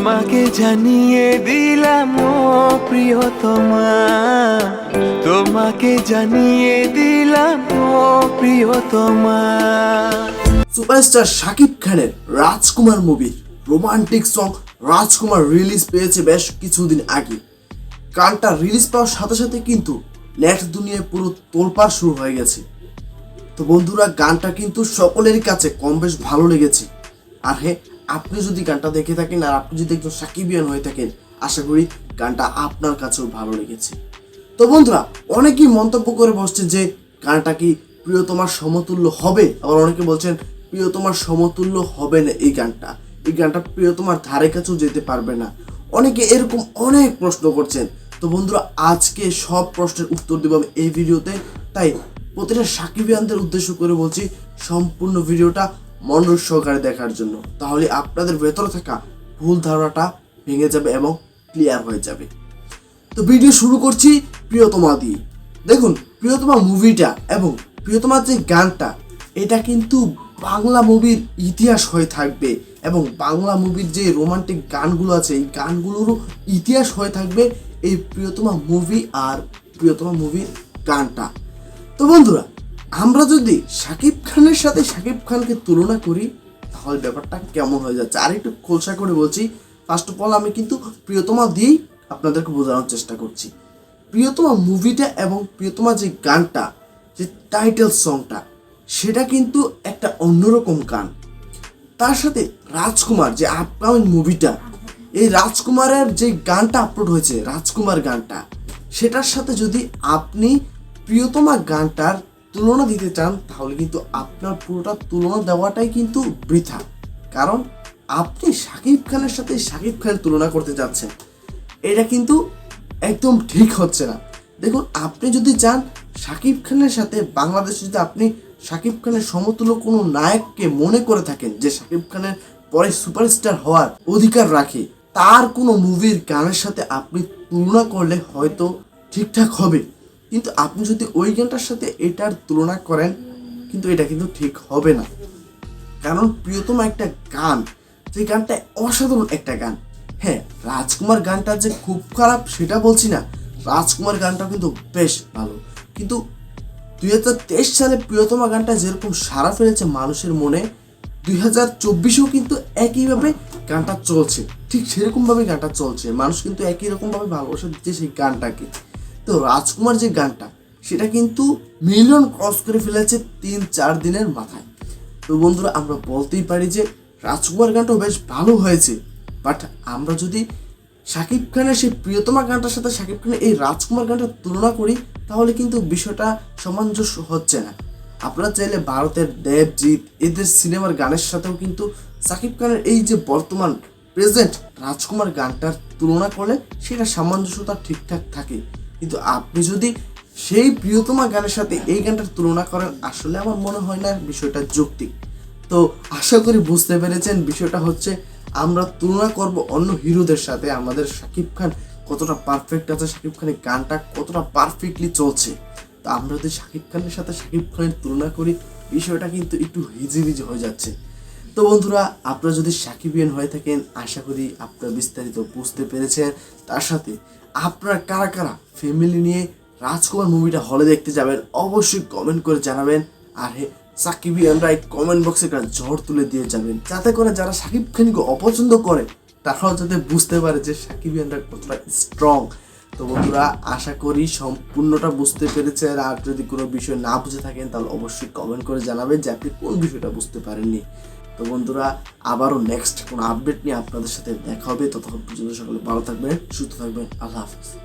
তোমাকে জানিয়ে দিলাম, ও প্রিয়তমা। তোমাকে জানিয়ে দিলাম, ও প্রিয়তমা। সুপারস্টার শাকিব খানের রাজকুমার মুভির রোমান্টিক সং রাজকুমার রিলিজ পেয়েছে বেশ কিছুদিন আগে। গানটা রিলিজ পাওয়ার সাথে সাথে কিন্তু নেট দুনিয়ায় পুরো তোলপাড় শুরু হয়ে গেছে। তো বন্ধুরা, গানটা কিন্তু সকলের কাছে কম বেশ ভালো লেগেছে। আর হ্যাঁ আপনি যদি গানটা দেখে থাকেন আর আপনি যদি একজন সাকিবিয়ান হয়ে থাকেন, আশা করি গানটা আপনার কাছেও ভালো লেগেছে। তো বন্ধুরা, অনেকেই মন্তব্য করে বসছে যে গানটা কি প্রিয়তমার সমতুল্য হবে? আবার অনেকে বলছেন, প্রিয়তমার সমতুল্য হবে না এই গানটা। এই গানটা প্রিয়তমার ধারে কাছেও যেতে পারবে না। অনেকে এরকম অনেক প্রশ্ন করছেন। তো বন্ধুরা, আজকে সব প্রশ্নের উত্তর দেবো আমি এই ভিডিওতে। তাই প্রতিটা সাকিবিয়ানদের উদ্দেশ্য করে বলছি, সম্পূর্ণ ভিডিওটা মনোযোগ সহকারে দেখার জন্য, তাহলে আপনাদের ভেতরে থাকা ভুল ধারণাটা ভেঙে যাবে এবং ক্লিয়ার হয়ে যাবে। তো ভিডিও শুরু করছি প্রিয়তমা দিয়ে। দেখুন, প্রিয়তমা মুভিটা এবং প্রিয়তমার যে গানটা, এটা কিন্তু বাংলা মুভির ইতিহাস হয়ে থাকবে এবং বাংলা মুভির যে রোমান্টিক গানগুলো আছে, এই গানগুলোরও ইতিহাস হয়ে থাকবে এই প্রিয়তমা মুভি আর প্রিয়তমা মুভির গানটা। তো বন্ধুরা আমরা যদি শাকিব খানের সাথে শাকিব খানকে তুলনা করি, তাহলে ব্যাপারটা কেমন হয়ে যাচ্ছে? আর একটু খোলসা করে বলছি ফার্স্ট অফ অল আমি কিন্তু প্রিয়তমা দিয়েই আপনাদেরকে বোঝানোর চেষ্টা করছি। প্রিয়তমা মুভিটা এবং প্রিয়তমা যে গানটা, যে টাইটেল সংটা সেটা কিন্তু একটা অন্যরকম গান। তার সাথে রাজকুমার, যে আপকামিং মুভিটা এই রাজকুমারের যে গানটা আপলোড হয়েছে, রাজকুমার গানটা, সেটার সাথে যদি আপনি প্রিয়তমা গানটার তুলনা দিতে চান, তাহলে কিন্তু আপনার পুরোটা তুলনা দেওয়াটাই কিন্তু বৃথা। কারণ আপনি শাকিব খানের সাথে শাকিব খানের তুলনা করতে যাচ্ছেন। এটা কিন্তু একদম ঠিক হচ্ছে না। দেখুন, আপনি যদি চান শাকিব খানের সাথে বাংলাদেশে যদি আপনি শাকিব খানের সমতুল্য কোনো নায়ককে মনে করে থাকেন, যে শাকিব খানের পরে সুপারস্টার হওয়ার অধিকার রাখে, তার কোনো মুভির গানের সাথে আপনি তুলনা করলে হয়তো ঠিকঠাক হবে। কিন্তু আপনি যদি ওই গানটার সাথে এটার তুলনা করেন, কিন্তু এটা কিন্তু ঠিক হবে না। কারণ প্রিয়তম একটা গান, যে গানটা অসাধারণ একটা গান। হ্যাঁ রাজকুমার গানটা যে খুব খারাপ সেটা বলছি না। রাজকুমার গানটা কিন্তু বেশ ভালো। কিন্তু দুই হাজার তেইশ সালে প্রিয়তমা গানটা যেরকম সারা ফেলেছে মানুষের মনে, দুই হাজার চব্বিশেও কিন্তু একইভাবে গানটা চলছে। ঠিক সেরকমভাবে গানটা চলছে। মানুষ কিন্তু একই রকমভাবে ভালোবাসা দিচ্ছে সেই গানটাকে। তো রাজকুমার যে গানটা, সেটা কিন্তু মিলিয়ন ক্রস করে ফেলেছে তিন চার দিনের মাথায়। তো বন্ধুরা, আমরা বলতেই পারি যে রাজকুমার গানটাও বেশ ভালো হয়েছে। বাট আমরা যদি শাকিব খানের সেই প্রিয়তমা গানটার সাথে শাকিব খানের এই রাজকুমার গানটার তুলনা করি, তাহলে কিন্তু বিষয়টা সামঞ্জস্য হচ্ছে না। আপনারা চাইলে ভারতের দেবজিৎ, এদের সিনেমার গানের সাথেও কিন্তু শাকিব খানের এই যে বর্তমান প্রেজেন্ট রাজকুমার গানটার তুলনা করলে সেটা সামঞ্জস্যতা ঠিকঠাক থাকে। কিন্তু আপনি যদি সেই প্রিয়তমা গানের সাথে এই গানটার তুলনা করেন, আসলে আমার মনে হয় না বিষয়টা যৌক্তিক। তো আশা করি বুঝতে পেরেছেন, বিষয়টা হচ্ছে আমরা তুলনা করব অন্য হিরোদের সাথে। আমাদের শাকিব খান কতটা পারফেক্ট আছে, শাকিব খানের গানটা কতটা পারফেক্টলি চলছে। তো আমরা যদি শাকিব খানের সাথে শাকিব খানের তুলনা করি, বিষয়টা কিন্তু একটু হিজিবিজি হয়ে যাচ্ছে। তো বন্ধুরা, আপনারা যদি সাকিবিয়ান হয়ে থাকেন, আশা করি আপনারা বিস্তারিত বুঝতে পেরেছেন। তার সাথে আপনারা কারা কারা ফ্যামিলি নিয়ে রাজকুমার মুভিটা হলে দেখতে যাবেন, অবশ্যই কমেন্ট করে জানাবেন। আর হে সাকিবিয়ানরা এই কমেন্ট বক্সে একটা ঝড় তুলে দিয়ে যাবেন। যাতে করে যারা সাকিব খানকে অপছন্দ করে, তারাও যাতে বুঝতে পারে যে সাকিবিয়ানরা কতটা স্ট্রং তো বন্ধুরা, আশা করি সম্পূর্ণটা বুঝতে পেরেছেন। আর যদি কোনো বিষয় না বুঝে থাকেন, তাহলে অবশ্যই কমেন্ট করে জানাবেন যে আপনি কোন বিষয়টা বুঝতে পারেননি। তো বন্ধুরা, আবারও নেক্সট কোনো আপডেট নিয়ে আপনাদের সাথে দেখা হবে। ততক্ষণ পর্যন্ত সকলে ভালো থাকবেন, সুস্থ থাকবেন। আল্লাহ হাফিজ।